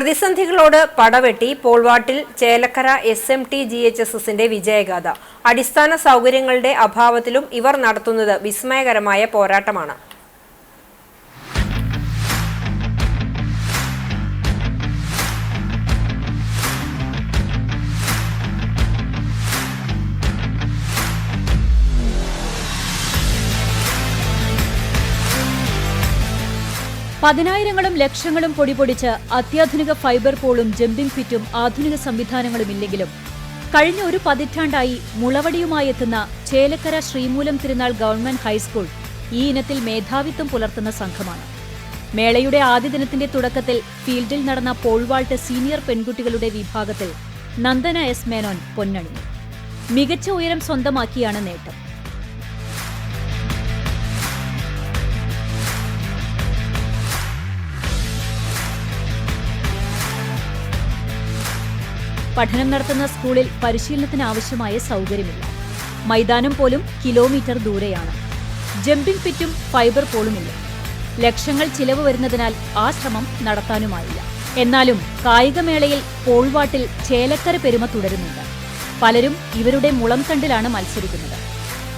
പ്രതിസന്ധികളോട് പടവെട്ടി പോൾവാട്ടിൽ Chelakkara S M T G H S എസിന്റെ വിജയഗാഥ. അടിസ്ഥാന സൗകര്യങ്ങളുടെ അഭാവത്തിലും ഇവർ നടത്തുന്നത് വിസ്മയകരമായ പോരാട്ടമാണ്. പതിനായിരങ്ങളും ലക്ഷങ്ങളും പൊടിപൊടിച്ച് അത്യാധുനിക ഫൈബർ പോളും ജമ്പിംഗ് ഫിറ്റും ആധുനിക സംവിധാനങ്ങളും ഇല്ലെങ്കിലും കഴിഞ്ഞ ഒരു പതിറ്റാണ്ടായി മുളവടിയുമായി എത്തുന്ന ചേലക്കര ശ്രീമൂലം തിരുനാൾ ഗവൺമെന്റ് ഹൈസ്കൂൾ ഈ ഇനത്തിൽ മേധാവിത്വം പുലർത്തുന്ന സംഘമാണ്. മേളയുടെ ആദ്യ ദിനത്തിന്റെ തുടക്കത്തിൽ ഫീൽഡിൽ നടന്ന പോൾവാൾട്ട് സീനിയർ പെൺകുട്ടികളുടെ വിഭാഗത്തിൽ നന്ദന എസ് മേനോൻ പൊന്നണിഞ്ഞു. മികച്ച ഉയരം സ്വന്തമാക്കിയാണ് നേട്ടം. പഠനം നടത്തുന്ന സ്കൂളിൽ പരിശീലനത്തിനാവശ്യമായ സൗകര്യമില്ല. മൈതാനം പോലും കിലോമീറ്റർ ദൂരെയാണ്. ജമ്പിംഗ് പിറ്റും ഫൈബർ പോളുമില്ല. ലക്ഷങ്ങൾ ചിലവ് വരുന്നതിനാൽ ആ ശ്രമം നടത്താനുമായില്ല. എന്നാലും കായികമേളയിൽ പോൾവാട്ടിൽ ചേലക്കര പെരുമ തുടരുന്നുണ്ട്. പലരും ഇവരുടെ മുളം കണ്ടിലാണ് മത്സരിക്കുന്നത്.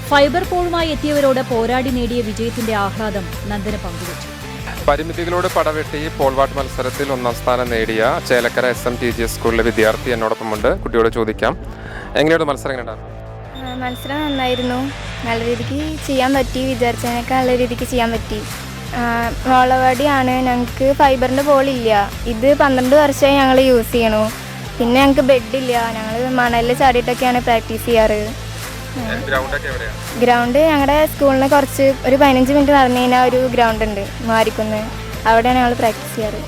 ഫൈബർ പോളുമായി എത്തിയവരോട് പോരാടി നേടിയ വിജയത്തിന്റെ ആഹ്ലാദം നന്ദന പങ്കുവച്ചു. പരിമിതികളോട് പടവെട്ടി പോൾവാട്ട് മത്സരത്തിൽ ഒന്നാം സ്ഥാനം നേടിയ Chelakkara S M T G സ്കൂളിലെ വിദ്യാർത്ഥി എന്നോടൊപ്പമുണ്ട്. കുട്ടിയോട് ചോദിക്കാം. എങ്ങനെയാണ് മത്സരം എങ്ങനെയുണ്ടായിരുന്നു മത്സരം നന്നായിരുന്നു. നല്ല രീതിക്ക് ചെയ്യാൻ പറ്റി. വിചാരിച്ചതിനൊക്കെ നല്ല രീതിക്ക് ചെയ്യാൻ പറ്റി. മോളവാടിയാണ് ഞങ്ങൾക്ക് ഫൈബറിന്റെ ബോളില്ല ഇത് പന്ത്രണ്ട് വർഷമായി ഞങ്ങൾ യൂസ് ചെയ്യണു. പിന്നെ ഞങ്ങൾക്ക് ബെഡില്ല ഞങ്ങൾ മണലിൽ ചാടിയിട്ടൊക്കെയാണ് പ്രാക്ടീസ് ചെയ്യാറ്. ഗ്രൗണ്ട് ഞങ്ങളുടെ സ്കൂളിന് കുറച്ച് ഒരു പതിനഞ്ച് മിനിറ്റ് നടന്നു കഴിഞ്ഞാൽ ഒരു ഗ്രൗണ്ട് ഉണ്ട് മാരിക്കുന്ന്. അവിടെയാണ് ഞങ്ങൾ പ്രാക്ടീസ് ചെയ്യാറ്.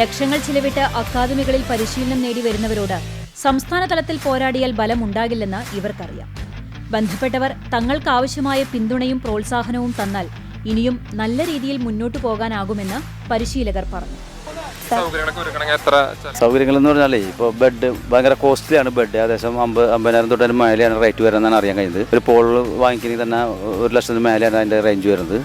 ലക്ഷങ്ങൾ ചിലവിട്ട് അക്കാദമികളിൽ പരിശീലനം നേടി വരുന്നവരോട് സംസ്ഥാന തലത്തിൽ പോരാടിയാൽ ബലമുണ്ടാകില്ലെന്ന് ഇവർക്കറിയാം. ബന്ധപ്പെട്ടവർ തങ്ങൾക്കാവശ്യമായ പിന്തുണയും പ്രോത്സാഹനവും തന്നാൽ ഇനിയും നല്ല രീതിയിൽ മുന്നോട്ടു പോകാനാകുമെന്ന് പരിശീലകർ പറഞ്ഞു. സൗകര്യങ്ങൾ എന്ന് പറഞ്ഞാലേ ഇപ്പോൾ ബെഡ് ഭയങ്കര കോസ്റ്റ്ലിയാണ് ബെഡ് ഏകദേശം അമ്പത് അമ്പതിനായിരം തൊട്ട് മേലെയാണ് റേറ്റ് വരുന്നതെന്നാണ് അറിയാൻ കഴിഞ്ഞത്. ഒരു പോൾ വാങ്ങിക്കണമെങ്കിൽ തന്നെ ഒരു ലക്ഷത്തിന് മേലെയാണ് അതിന്റെ റേഞ്ച് വരുന്നത്.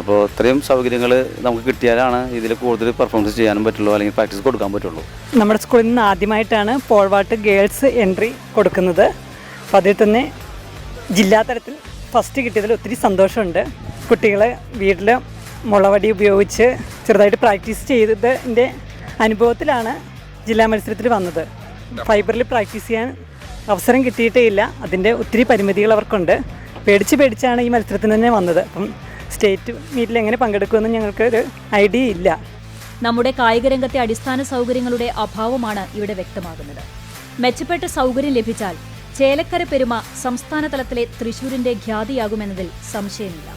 അപ്പോൾ ഇത്രയും സൗകര്യങ്ങൾ നമുക്ക് കിട്ടിയാലാണ് ഇതിൽ കൂടുതൽ പെർഫോമൻസ് ചെയ്യാനും പറ്റുള്ളൂ അല്ലെങ്കിൽ പ്രാക്ടീസ് കൊടുക്കാൻ പറ്റുള്ളൂ. നമ്മുടെ സ്കൂളിൽ നിന്ന് ആദ്യമായിട്ടാണ് പോൾവാട്ട് ഗേൾസ് എൻട്രി കൊടുക്കുന്നത്. അപ്പോൾ അതിൽ തന്നെ ജില്ലാതലത്തിൽ ഫസ്റ്റ് കിട്ടിയതിൽ ഒത്തിരി സന്തോഷമുണ്ട്. കുട്ടികളെ വീട്ടിൽ മുളവടി ഉപയോഗിച്ച് ചെറുതായിട്ട് പ്രാക്ടീസ് ചെയ്തതിന്റെ അനുഭവത്തിലാണ് ജില്ലാ മത്സരത്തിൽ വന്നത്. ഫൈബറിൽ പ്രാക്ടീസ് ചെയ്യാൻ അവസരം കിട്ടിയിട്ടേ ഇല്ല. അതിന്റെ ഒത്തിരി പരിമിതികൾ അവർക്കുണ്ട്. പേടിച്ച് പേടിച്ചാണ് ഈ മത്സരത്തിന് തന്നെ വന്നത്. അപ്പം സ്റ്റേറ്റ് മീറ്റിൽ എങ്ങനെ പങ്കെടുക്കുമെന്ന് ഞങ്ങൾക്ക് ഒരു ഐഡിയ ഇല്ല. നമ്മുടെ കായിക രംഗത്തെ അടിസ്ഥാന സൗകര്യങ്ങളുടെ അഭാവമാണ് ഇവിടെ വ്യക്തമാകുന്നത്. മെച്ചപ്പെട്ട സൗകര്യം ലഭിച്ചാൽ ചേലക്കര പെരുമ സംസ്ഥാന തലത്തിലെ തൃശൂരിന്റെ ഖ്യാതിയാകുമെന്നതിൽ സംശയമില്ല.